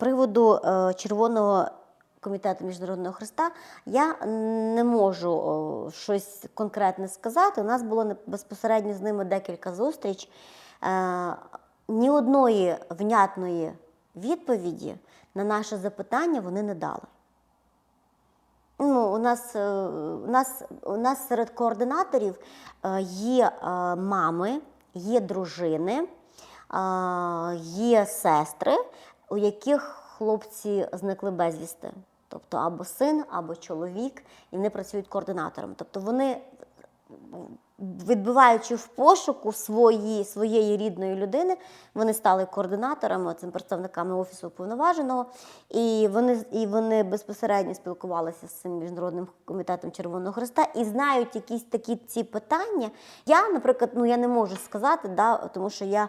приводу е, Червоного комітету Міжнародного Христа я не можу о, щось конкретне сказати. У нас було безпосередньо з ними декілька зустріч. Е, ні одної внятної відповіді на наше запитання вони не дали. Ну, у нас, е, у нас, у нас серед координаторів е, є е, мами, є дружини, е, є сестри, у яких хлопці зникли безвісти. Тобто або син, або чоловік, і вони працюють координатором. Тобто вони відбиваючи в пошуку свої, своєї рідної людини, вони стали координаторами, цим представниками офісу уповноваженого, і вони, і вони безпосередньо спілкувалися з цим міжнародним комітетом Червоного Христа і знають якісь такі ці питання. Я, наприклад, ну я не можу сказати, да, тому що я е,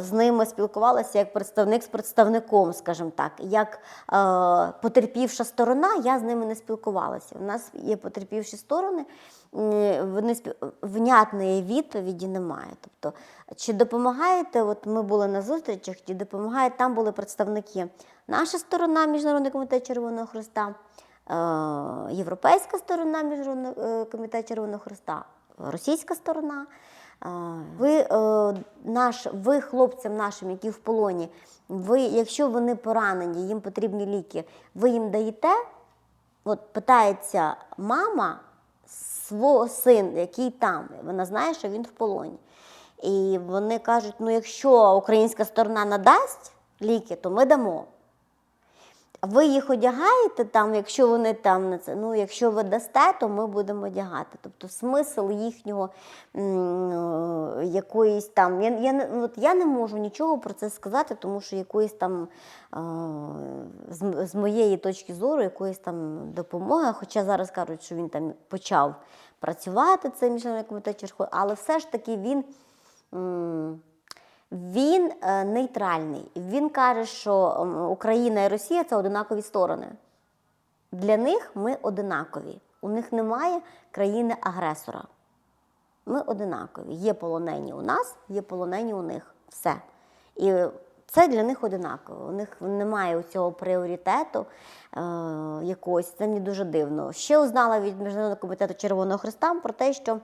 з ними спілкувалася як представник з представником, скажімо так, як е, потерпівша сторона, я з ними не спілкувалася. У нас є потерпівші сторони. Вони внятної відповіді немає. Тобто, чи допомагаєте? От ми були на зустрічах, чи допомагає, там були представники. Наша сторона, Міжнародний комітет Червоного Христа, е, Європейська сторона Міжнародного е, комітету Червоного Христа, російська сторона. Е, Ви, наш, ви хлопцям нашим, які в полоні, ви, якщо вони поранені, їм потрібні ліки, ви їм даєте? От питається мама свого сина, який там, вона знає, що він в полоні. І вони кажуть: ну, якщо українська сторона надасть ліки, то ми дамо. Ви їх одягаєте там, якщо вони там на це. Ну, якщо ви дасте, то ми будемо одягати. Тобто смисл їхнього м, е, якоїсь там. Я, я, от я не можу нічого про це сказати, тому що якоїсь там е, з, з моєї точки зору, якоїсь там допомоги. Хоча зараз кажуть, що він там почав працювати, цей міжнародний комітет але все ж таки він. м, він е, нейтральний. Він каже, що Україна і Росія це одинакові сторони. Для них ми одинакові. У них немає країни-агресора. Ми одинакові. Є полонені у нас, є полонені у них. Все. І це для них одинаково. У них немає цього пріоритету е, якогось. Це мені дуже дивно. Ще узнала від Міжнародного комітету Червоного Христа про те, що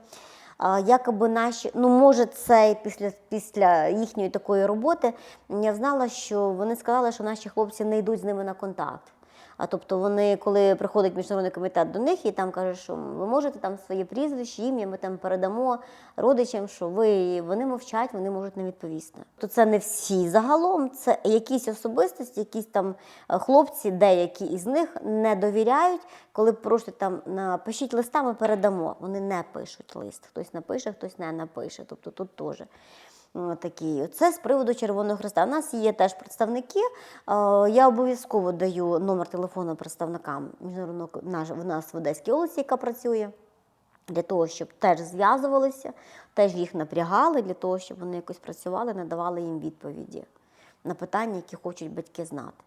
якоби наші, ну може, це після, після їхньої такої роботи, я знала, що вони сказали, що наші хлопці не йдуть з ними на контакт. А тобто вони, коли приходить міжнародний комітет до них і там каже, що ви можете там своє прізвище, ім'я, ми там передамо родичам, що ви вони мовчать, вони можуть не відповісти. То це не всі загалом, це якісь особистості, якісь там е, хлопці, деякі із них не довіряють, коли просять там напишіть листа, ми передамо. Вони не пишуть лист. Хтось напише, хтось не напише. Тобто тут теж. Ну, Такі. Це з приводу Червоного Христа. У нас є теж представники. Е, Я обов'язково даю номер телефону представникам міжнародного в нас в Одеській області, яка працює, для того, щоб теж зв'язувалися, теж їх напрягали, для того, щоб вони якось працювали, надавали їм відповіді на питання, які хочуть батьки знати.